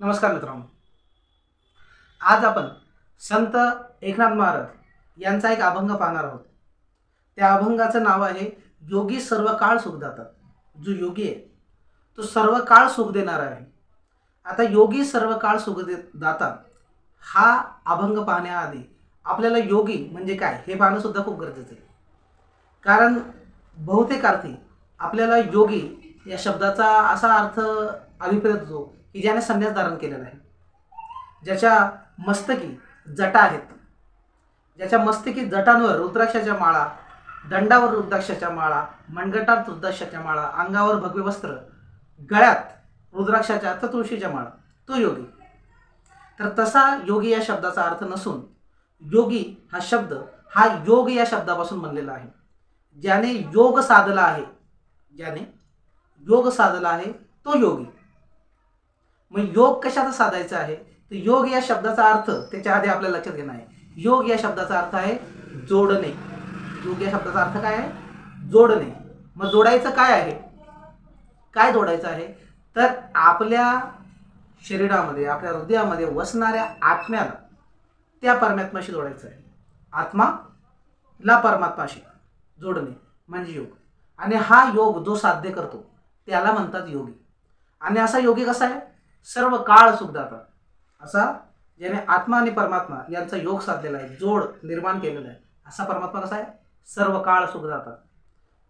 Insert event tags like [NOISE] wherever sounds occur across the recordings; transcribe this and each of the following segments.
नमस्कार मित्रांनो. आज आपण संत एकनाथ महाराज यांचा एक अभंग पाहणार आहोत. त्या अभंगाचं नाव आहे योगी सर्व काळ सुख दातात जो योगी आहे तो सर्व काळ सुख देणारा आहे. आता योगी सर्व काळ सुख दे जातात हा अभंग पाहण्याआधी आपल्याला योगी म्हणजे काय हे पाहणं सुद्धा खूप गरजेचं आहे. कारण बहुतेक अर्थी आपल्याला योगी या शब्दाचा असा अर्थ अभिप्रेत होतो की ज्याने संन्यास धारण केलेला आहे. ज्याच्या मस्तकी जटा आहेत. ज्याच्या मस्तकी जटांवर रुद्राक्षाच्या माळा दंडावर रुद्राक्षाच्या माळा मनगटात रुद्राक्षाच्या माळा अंगावर भगवे वस्त्र गळ्यात रुद्राक्षाच्या तर तुळशीच्या माळा तो योगी. तर तसा योगी या शब्दाचा अर्थ नसून योगी हा शब्द हा योग या शब्दापासून बनलेला आहे. ज्याने योग साधला आहे ज्याने योग साधला आहे तो योगी. मग योग कशाचा साधायचा आहे? तर योग या शब्दाचा अर्थ त्याच्या आधी आपल्याला लक्षात घेणं आहे. योग या शब्दाचा अर्थ आहे जोडणे. योग या शब्दाचा अर्थ काय आहे? जोडणे. मग जोडायचं काय आहे? काय जोडायचं आहे? तर आपल्या शरीरामध्ये आपल्या हृदयामध्ये वसणाऱ्या आत्म्याला त्या परमात्माशी जोडायचं आहे. आत्माला परमात्माशी जोडणे म्हणजे योग. आणि हा योग जो साध्य करतो त्याला म्हणतात योगी. आणि असा योगी कसा आहे? सर्व काळ सुखदाता असा ज्याने आत्मा आणि परमात्मा यांचा योग साधलेला आहे जोड निर्माण केलेला आहे असा परमात्मा कसा आहे? सर्व काळ सुखदाता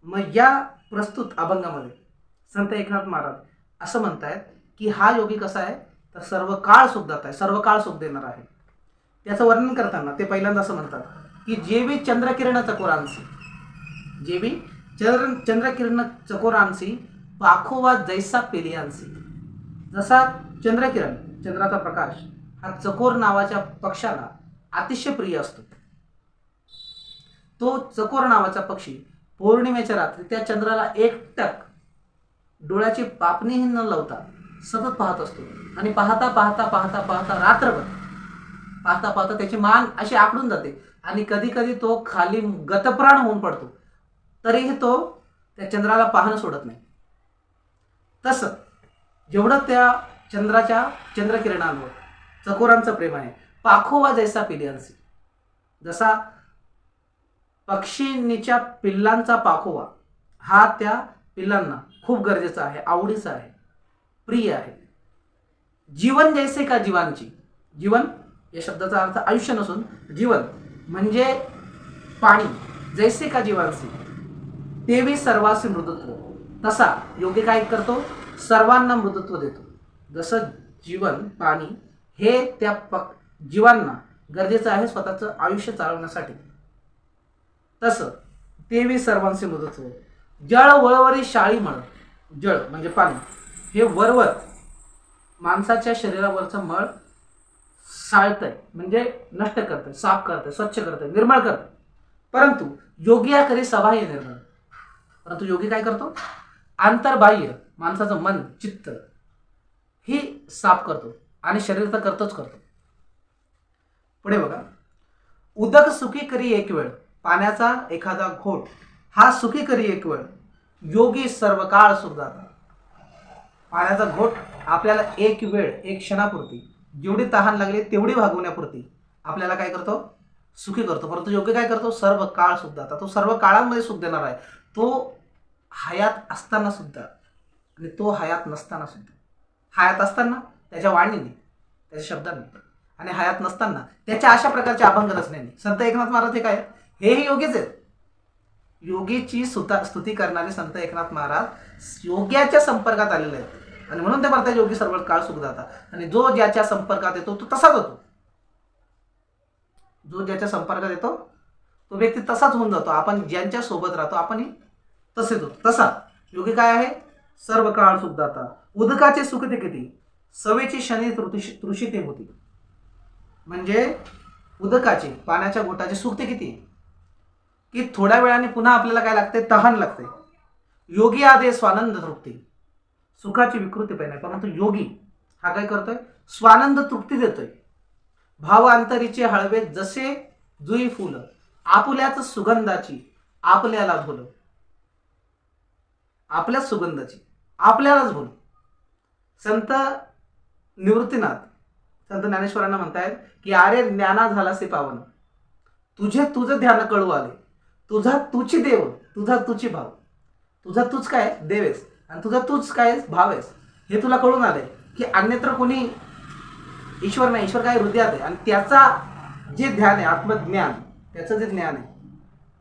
मग या प्रस्तुत अभंगामध्ये संत एकनाथ महाराज असं म्हणतायत की हा योगी कसा आहे? तर सर्व काळ सुखदाता आहे सर्व काळ सुख देणार आहे. त्याचं वर्णन करताना ते पहिल्यांदा असं म्हणतात की जेवी चंद्रकिरण चकोरांसी जेवी चंद्र चंद्रकिरण चकोरांसी पाखोवा जैसा पेलियांसी जसा चंद्रकिरण चंद्राचा प्रकाश हा चकोर नावाच्या पक्षाला अतिशय प्रिय असतो. तो चकोर नावाचा पक्षी पौर्णिमेच्या रात्री त्या चंद्राला एकटक डोळ्याची पापणीही न लावता सतत पाहत असतो. आणि पाहता पाहता पाहता पाहता रात्रभर पाहता पाहता त्याची मान अशी आकडून जाते. आणि कधी कधी तो खाली गतप्राण होऊन पडतो. तरीही तो त्या चंद्राला पाहणं सोडत नाही. तसं जेवढं त्या चंद्राच्या चंद्रकिरणांवर चकोरांचं प्रेम आहे. पाखोवा जैसा पिलियांसी. जसा पक्षींनीच्या पिल्लांचा पाखोवा हा त्या पिल्लांना खूप गरजेचा आहे आवडीचा आहे प्रिय आहे. जीवन जैसे का जीवांची. जीवन या शब्दाचा अर्थ आयुष्य नसून जीवन म्हणजे पाणी. जैसे का जीवांशी तेवी सर्वासी मृदत्व. तसा योग्य काय करतो? सर्वांना मृदत्व देतो. जसं जीवन पाणी हे त्या पक जीवांना गरजेचं आहे स्वतःचं आयुष्य चालवण्यासाठी. तसं तेवी सर्वांचे मृदत्व जळ वळवरी शाळी मळ जळ म्हणजे पाणी हे वरवर माणसाच्या शरीरावरचं मळ साळतंय म्हणजे नष्ट करतंय साफ करतंय स्वच्छ करतंय निर्मळ करतंय. परंतु योगी या करी सभा हे निर्मळ. परंतु योगी काय करतो? आंतरबाह्य माणसाचं मन चित्त ही साफ करतो आणि शरीर तर करतोच करतो. पुढे बघा. उदक सुखी करी एक वेळ पाण्याचा एखादा घोट हा सुखी करी एक वेळ. योगी सर्व काळ सुखदाता पाण्याचा घोट आपल्याला एक वेळ एक क्षणापुरती जेवढी तहान लागली तेवढी भागवण्यापुरती आपल्याला काय करतो? सुखी करतो. परंतु योग्य काय करतो? सर्व काळ सुद्धा आता तो सर्व काळांमध्ये सुख देणार आहे. तो हयात असताना सुद्धा आणि तो हयात नसताना सुद्धा. हयात असताना त्याच्या वाणीने त्याच्या शब्दांनी आणि हयात नसताना त्याच्या अशा प्रकारचे अभंग रचण्याने संत एकनाथ महाराज हे काय? हेही योगीच आहेत. योगीची सुता स्तुती करणारे संत एकनाथ महाराज योग्याच्या संपर्कात आलेले आहेत. आणि म्हणून ते म्हणतात योगी सर्व काळ सुख जातात आणि जो ज्याच्या संपर्कात येतो तो तसाच होतो. जो ज्याच्या संपर्कात येतो तो व्यक्ती तसाच होऊन जातो. आपण ज्यांच्या सोबत राहतो आपणही तसेच होतो. तसा योगी काय आहे? सर्व काळ सुख उदकाचे सुख ते किती? सवेची शनी तृषी तृषी ते होती. म्हणजे उदकाचे पाण्याच्या गोटाचे सुख ते किती? की थोड्या वेळाने पुन्हा आपल्याला काय लागते? तहान लागते. योगी आदे स्वानंद तृप्ती. सुखाची विकृती पण नाही. परंतु योगी हा काय करतोय? स्वानंद तृप्ती देतोय. भाव अंतरीचे हळवे जसे जुई फुलं आपुल्याच सुगंधाची आपल्याला भुलं. आपल्याच सुगंधाची आपल्यालाच बोल. संत निवृत्तीनाथ संत ज्ञानेश्वरांना म्हणतायत की अरे ज्ञाना झालासे पावन. तुझे तुझं ध्यान कळू आले. तुझा तुझी देव तुझा तुझी भाव. तुझा तूच काय? देव आहेस आणि तुझा तूच काय? भाव आहेस हे तुला कळून आलंय की अन्यत्र कोणी ईश्वर नाही. ईश्वर काय? हृदयात आहे. आणि त्याचा जे ध्यान आहे आत्मज्ञान त्याचं जे ज्ञान आहे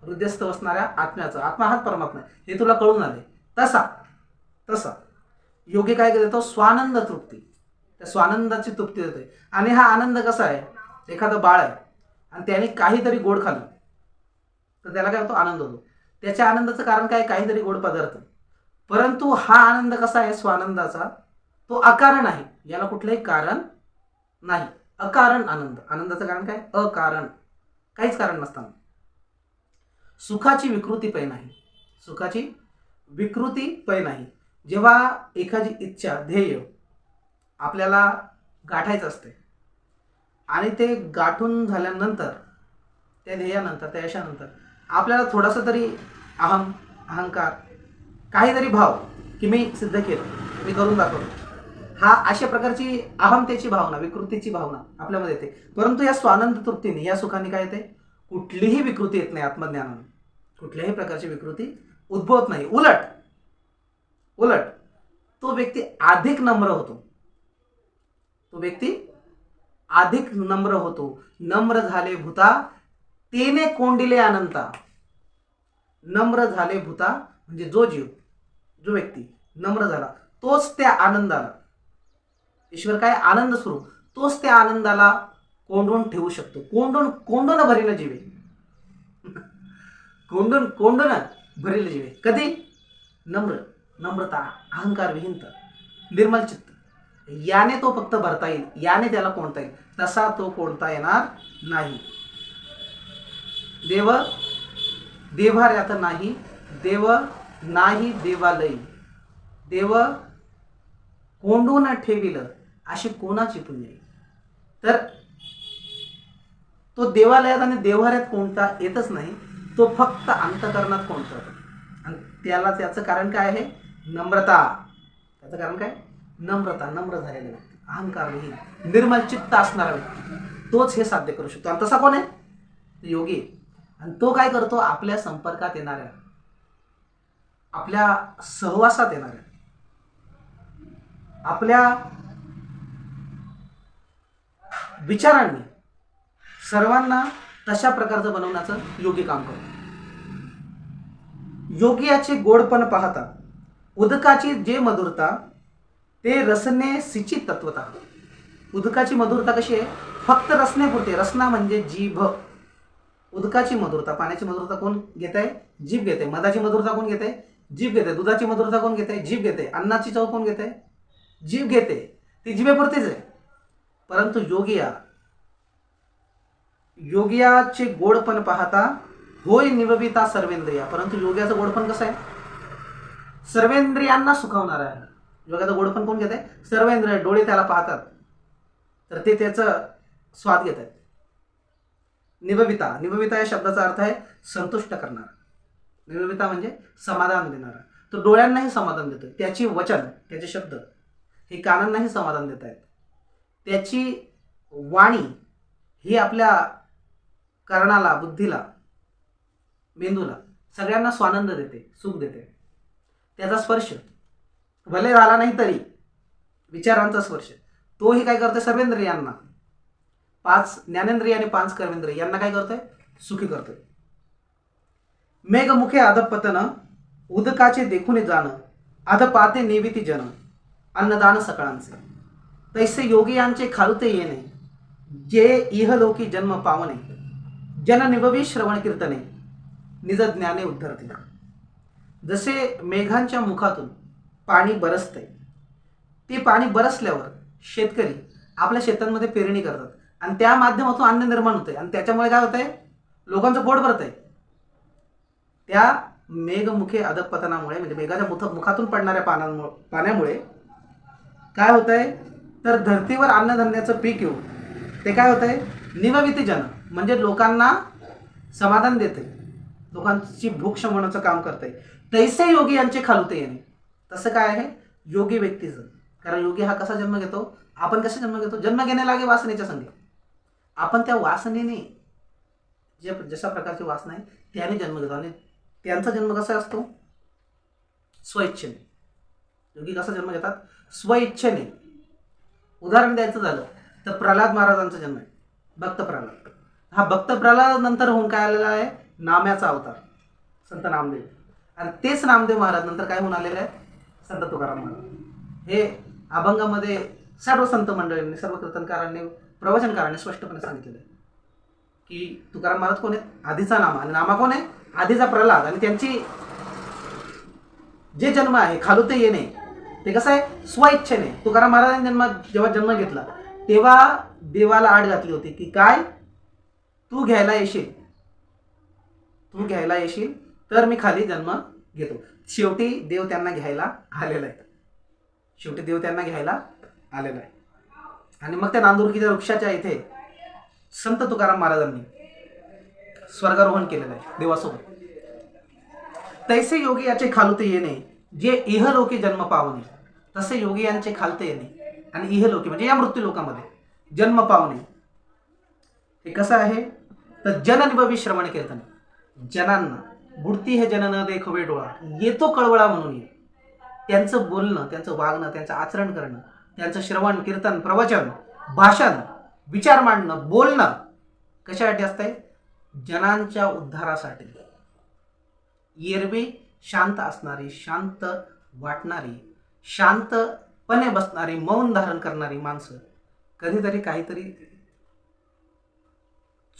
हृदयस्थ असणाऱ्या आत्म्याचं आत्मा हाच परमात्मा आहे. हे तुला कळून आले तसा तसा. योगी काय देतो स्वानंद तृप्ती. त्या स्वानंदाची तृप्ती देते आणि हा आनंद कसा आहे? एखादं बाळ आहे आणि त्याने काहीतरी गोड खाल्लं. तर त्याला काय होतो? आनंद होतो. त्याच्या आनंदाचं कारण काय? काहीतरी गोड पदार्थ. परंतु हा आनंद कसा आहे? स्वानंदाचा तो अकारण आहे. याला कुठलंही कारण नाही. अकारण आनंद. आनंदाचं कारण काय? अकारण. काहीच कारण नसताना. सुखाची विकृती पै नाही. सुखाची विकृती पै नाही. जेव्हा एखादी इच्छा ध्येय आपल्याला गाठायचं असते आणि ते गाठून झाल्यानंतर त्या ध्येयानंतर त्या यशानंतर आपल्याला थोडासा तरी अहम अहंकार काहीतरी भाव की मी सिद्ध केलं मी करून दाखवलं हा अशा प्रकारची अहमतेची भावना विकृतीची भावना आपल्यामध्ये येते. परंतु या स्वानंद तृप्तीने या सुखाने काय येते? कुठलीही विकृती येत नाही आत्मज्ञानाने. कुठल्याही प्रकारची विकृती उद्भवत नाही. उलट उलट तो व्यक्ती अधिक नम्र होतो. तो व्यक्ती अधिक नम्र होतो. नम्र झाले भूता तेने कोंडिले अनंता. नम्र झाले भूता म्हणजे जो जीव जो व्यक्ती नम्र झाला तोच त्या आनंदाला ईश्वर काय? आनंद स्वरूप. तोच त्या आनंदाला कोंडून ठेवू शकतो. कोंडून कोंडून भरेल जीवे [LAUGHS] कोंडून कोंडून भरेल जीवे कधी नम्र नम्रता अहंकार विहीनता निर्मल चित्त याने तो फक्त भरता येईल याने त्याला कोणता येईल तसा तो कोणता येणार नाही देव देवार्यात नाही देव नाही देवालयी देव कोंडून ठेविल अशी कोणाची पुण्य तर तो देवालयात आणि देवाऱ्यात कोणता येतच नाही तो फक्त अंतकरणात कोणतं आणि त्याला त्याचं कारण काय आहे? नम्रता. त्याचं कारण काय? नम्रता. नम्र झालेला व्यक्ती. अहंकार विहीन निर्मल चित्त असणारा व्यक्ती. तोच हे साध्य करू शकतो. आणि तसा कोण आहे? योगी आणि तो काय करतो? आपल्या संपर्कात येणाऱ्या. आपल्या सहवासात येणाऱ्या. आपल्या विचारांनी सर्वांना तशा प्रकारचं बनवण्याचं योगी काम करतो. योगियाचे गोडपण पाहता उदकाची जे मधुरता ते रसने सिचित तत्वता उदकाची मधुरता कशी आहे? फक्त रसनेपुरते रसना म्हणजे जीभ. उदकाची मधुरता पाण्याची मधुरता कोण घेत आहे जीभ घेते मधाची मधुरता कोण घेते जीभ घेते दुधाची मधुरता कोण घेते जीभ घेते अन्नाची चव कोण घेते जीभ घेते ती जिभेपुरतीच आहे. परंतु योगिया योगियाचे गोडपण पाहता होय निवबिता सर्वेंद्रिया. परंतु योग्याचं गोडपण कसं आहे? सर्वेंद्रियांना सुखावणार आहे. योगाचं गोडपण कोण घेत आहे सर्वेंद्रिय डोळे त्याला पाहतात. तर ते त्याचं स्वाद घेत आहेत निवविता. निवविता या शब्दाचा अर्थ आहे संतुष्ट करणारा. निवविता म्हणजे समाधान देणारा. तो डोळ्यांनाही समाधान देतो त्याची वचन त्याचे शब्द हे कानांनाही समाधान देत आहेत त्याची वाणी ही आपल्या कर्णाला बुद्धीला मेंदूला सगळ्यांना स्वानंद देते सुख देते. त्याचा स्पर्श. भले झाला नाही तरी विचारांचा स्पर्श. तोही काय करतोय सर्वेंद्रियांना पाच ज्ञानेंद्रिय आणि पाच कर्मेंद्रिय यांना काय करतोय? सुखी करतोय. मेघमुखे अधपतन उदकाचे देखून जाणं अधपाते नेविती जन अन्नदान सकळांचे. तैसे योगी यांचे खालुते येणे जे इहलोकी जन्म पावणे. ज्यांना निभवी श्रवण कीर्तने निज ज्ञाने उद्धरते जसे मेघांच्या मुखातून पाणी बरसते ते पाणी बरसल्यावर शेतकरी आपल्या शेतांमध्ये पेरणी करतात आणि त्या माध्यमातून अन्न निर्माण होते आणि त्याच्यामुळे काय होतंय? लोकांचं पोट भरत आहे त्या मेघमुखे अधपतनामुळे म्हणजे मेघाच्या मुख मुखातून पडणाऱ्या पानांमुळे पाण्यामुळे काय होतंय? तर धर्तीवर अन्नधान्याचं पीक येऊन ते काय होत आहे जन. म्हणजे लोकांना समाधान देते. लोकांची भूक शमवण्याचं काम करते. तैसे योगी यांचे खालुते येणे. तसं काय आहे? योगी व्यक्तीचं. कारण योगी हा कसा जन्म घेतो? आपण कसा जन्म घेतो? जन्म घेण्यालागे वासनेच्या संगे. आपण त्या वासनेने जे जशा प्रकारची वासना आहे त्याने जन्म घेतो. आणि त्यांचा जन्म कसा असतो? स्वइच्छेने. योगी कसा जन्म घेतात? स्वइच्छेने. उदाहरण द्यायचं झालं तर प्रल्हाद महाराजांचा जन्म आहे. भक्त प्रल्हाद हा भक्त प्रल्हाद नंतर होऊन काय आलेला आहे? नाम्याचा अवतार. संत नामदेव. आणि तेच नामदेव महाराज नंतर काय होऊन आलेलं आहे संत तुकाराम महाराज. हे अभंगामध्ये सर्व संत मंडळींनी सर्व कीर्तनकारांनी प्रवचनकारांनी स्पष्टपणे सांगितलेलं आहे. की तुकाराम महाराज कोण आहे आधीचा नामा. आणि नामा कोण आहे? आधीचा प्रल्हाद. आणि त्यांची जे जन्म आहे खालूते येणे ते कसं आहे? स्वइच्छेने तुकाराम महाराजांनी जन्म जेव्हा जन्म घेतला तेव्हा देवाला आड घातली होती की काय? तू घ्यायला येशील. तू घ्यायला येशील तर मी खाली जन्म घेतो. शेवटी देव त्यांना घ्यायला आलेला आहे. शेवटी देव त्यांना घ्यायला आलेला आहे. आणि मग त्या नांदुरकीच्या वृक्षाच्या इथे संत तुकाराम महाराजांनी स्वर्गारोहण केलेलं आहे देवासोबत. तैसे योगी याचे खालते येणे जे इहलोकी जन्म पावणे तसे योगी यांचे खालते येणे. आणि इहलोकी म्हणजे या मृत्यू लोकामध्ये जन्म पावणे. हे कसं आहे? तर जननिभवी श्रवण कीर्तन. जनांना बुडती हे जन न देखवे डोळा येतो कळवळा म्हणून ये. त्यांचं बोलणं त्यांचं वागणं त्यांचं आचरण करणं त्यांचं श्रवण कीर्तन प्रवचन भाषण विचार मांडणं बोलणं कशासाठी असतंय? जनांच्या उद्धारासाठी. एरवी शांत असणारी शांत वाटणारी शांत पणे बसणारी मौन धारण करणारी माणसं कधीतरी काहीतरी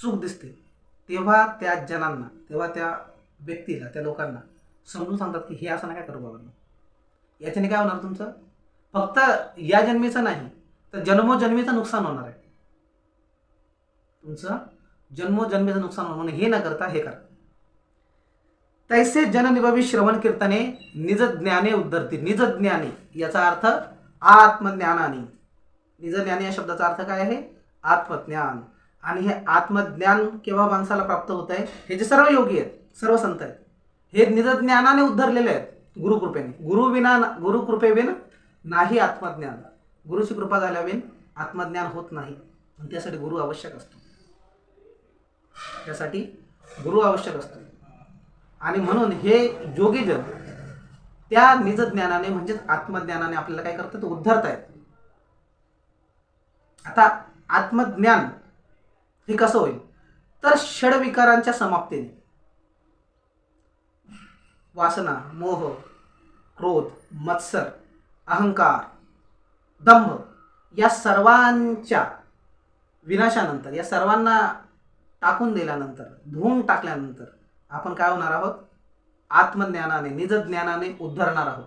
चूक दिसते. तेव्हा त्या जनांना तेव्हा त्या व्यक्तीला त्या लोकांना समजून सांगतात की हे असं नका करू बाबांना याच्याने काय होणार तुमचं? फक्त या जन्मीचं नाही तर जन्मोजन्मीचं नुकसान होणार आहे. तुमचं जन्मोजन्मीचं नुकसान होणार म्हणून हे न करता हे करा. तैसे जननिभवी श्रवण कीर्तने निज ज्ञाने उद्धरती. निज ज्ञाने याचा अर्थ आत्मज्ञानाने. निजज्ञान या शब्दाचा अर्थ काय आहे? आत्मज्ञान. आणि हे आत्मज्ञान केव्हा माणसाला प्राप्त होत आहे? हे जे सर्व योगी आहेत सर्व संत आहेत हे निजज्ञानाने उद्धरलेले आहेत गुरुकृपेने. गुरु विना गुरुकृपेविन नाही आत्मज्ञान. गुरुची कृपा झाल्याविन आत्मज्ञान होत नाही. आणि त्यासाठी गुरु आवश्यक असतो. त्यासाठी गुरु आवश्यक असतो. आणि म्हणून हे योगीजन त्या निजज्ञानाने म्हणजेच आत्मज्ञानाने आपल्याला काय करतात? उद्धरता येत आता आत्मज्ञान हे कसं होईल? तर षडविकारांच्या समाप्तीने. वासना मोह क्रोध मत्सर अहंकार दंभ या सर्वांच्या विनाशानंतर या सर्वांना टाकून दिल्यानंतर धुवून टाकल्यानंतर आपण काय होणार आहोत? आत्मज्ञानाने निजज्ञानाने उद्धरणार आहोत.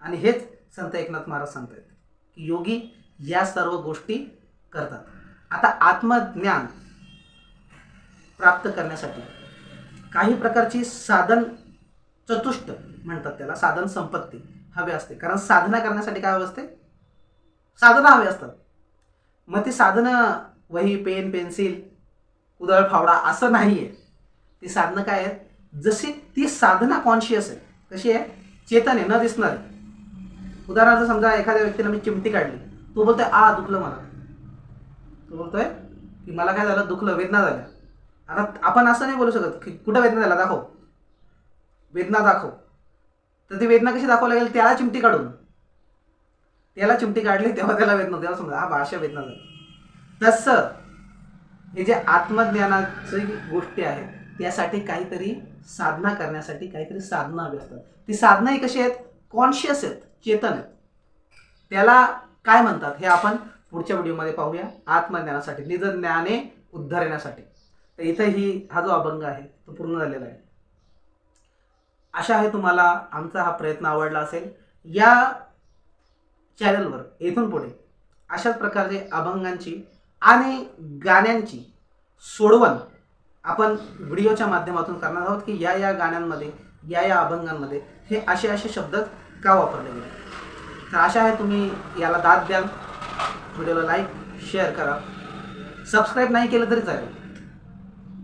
आणि हेच संत एकनाथ महाराज सांगतायत की योगी या सर्व गोष्टी करतात. आता आत्मज्ञान प्राप्त करण्यासाठी काही प्रकारची साधन चतुष्ट म्हणतात त्याला साधन संपत्ती हवे असते. कारण साधना करण्यासाठी काय हवे असते? साधनं हवे असतात. मग ती साधनं वही पेन पेन्सिल उदळ फावडा असं नाही आहे ती साधनं काय आहेत? जशी ती साधना कॉन्शियस आहे कशी आहे. चेतन आहे न दिसणार. उदाहरणार्थ समजा एखाद्या व्यक्तीला मी चिमटी काढली. तो बोलतोय आ दुखलं मला. तो बोलतोय की मला काय झालं? दुखलं वेदना झाल्या. आता आपण असं नाही बोलू शकत की कुठं वेदना झाला दाखव. वेदना दाखव. तर ती वेदना कशी दाखवायला लागेल? त्याला चिमटी काढून. त्याला चिमटी काढली तेव्हा त्याला वेदना तेव्हा समजा हा भाषा वेदना झाली तसं हे जे आत्मज्ञानाची गोष्टी आहेत त्यासाठी काहीतरी साधना करण्यासाठी काहीतरी साधना हवी असतात. ती साधनाही कशी आहेत? कॉन्शियस आहेत. चेतन आहेत. त्याला काय म्हणतात? हे आपण पुढच्या व्हिडिओमध्ये पाहूया. आत्मज्ञानासाठी निज ज्ञाने उद्धरण्यासाठी तर इथं ही हा जो अभंग आहे तो पूर्ण झालेला आहे. आशा आहे तुम्हाला आमचा हा प्रयत्न आवडला असेल. या चॅनलवर येथून पुढे अशाच प्रकारचे अभंगांची आणि गाण्यांची सोडवण आपण व्हिडिओच्या माध्यमातून करणार आहोत की या या गाण्यांमध्ये या या अभंगांमध्ये हे असे असे शब्द का वापरले गेले? तर आशा आहे तुम्ही याला दाद द्याल. व्हिडिओला लाईक शेअर करा. सबस्क्राईब नाही केलं तरी चालेल.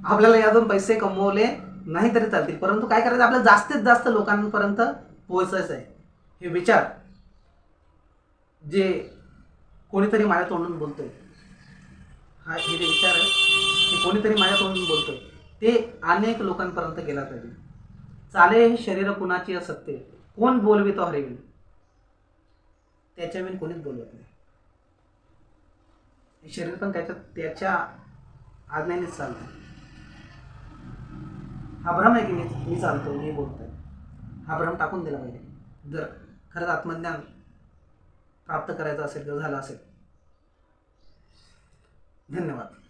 आपल्याला यातून पैसे कमवले नाही तरी चालतील. परंतु काय करायचं? आपल्याला जास्तीत जास्त लोकांपर्यंत पोहोचायचं आहे हे विचार. जे कोणीतरी माझ्या तोंडून बोलतोय. हा हे जे विचार आहे ते कोणीतरी माझ्या तोंडून बोलतोय. ते अनेक लोकांपर्यंत गेला पाहिजे. चाले हे शरीर कुणाची असते? कोण बोलवी तो हरवी कोणीच बोलवत नाही. शरीर पण त्याच्या त्याच्या आज्ञानेच चालतं. हा भ्रम आहे की मी मी चालतो मी बोलतोय. हा भ्रम टाकून दिला पाहिजे. जर खरंच आत्मज्ञान प्राप्त करायचं असेल किंवा झालं असेल धन्यवाद